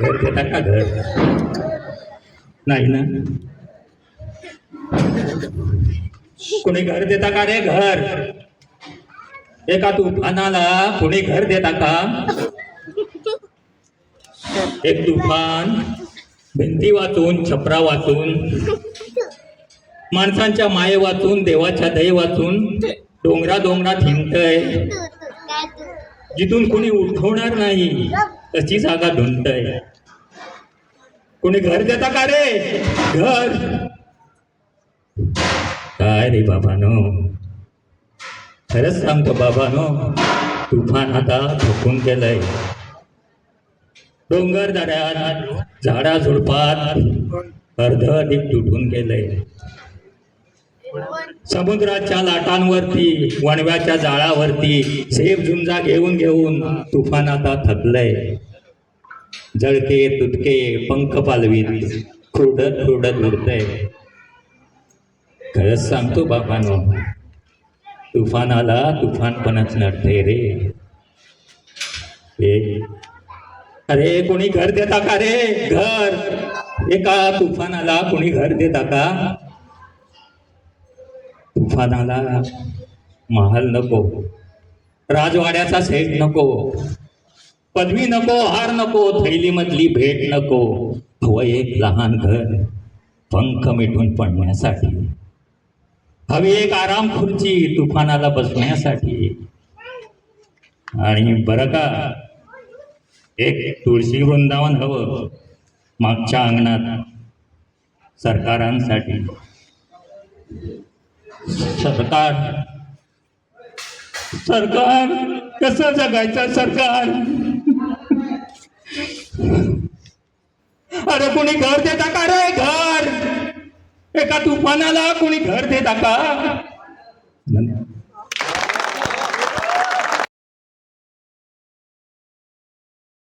घर देता का घर। नाही ना? कोणी घर देता का रे घर? एका तुफानाला कोणी घर देता का? एक तुफान भिंती वाचून छपरा वाचून माणसांच्या माये वाचून देवाच्या दही वाचून डोंगरा डोंगरात हिंडतय. जिथून कोणी उठवणार नाही तशी जागा ढुंडतय कोणी घर देता का रे? घर. काय रे बाबानो? खरंच सांगतो बाबानो तुफान आता झोपून गेलंय. डोंगर दऱ्यात झाडा झुडपात अर्ध अधिक तुटून गेलंय. समुद्राच्या लाटांवरती वणव्याच्या जाळावरती सेफ झुंजा घेऊन घेऊन तुफान आता थकलंय. जळके तुटके पंख पालवीत खुरडत खुरडत उडतंय. खरंच सांगतो बाबानो तुफान आला तुफानपणाच नडते रे. हे अरे कोणी घर देता का रे? घर. एका तुफानाला कोणी घर देता का? तुफानाला महाल नको. राजवाड्याचा सेट नको. पदवी नको हार नको थैलीमधली भेट नको. हवं एक लहान घर पंख मिटून पडण्यासाठी. हवी एक आराम खुर्ची तुफानाला बसण्यासाठी. आणि बरं का एक तुळशी वृंदावन हवं मागच्या अंगणात सरकारांसाठी. सरकार. सरकार कसं जगायचं सरकार? अरे कोणी घर देता का रे घर? एका तुफानाला कोणी घर देता का? धन्यवाद.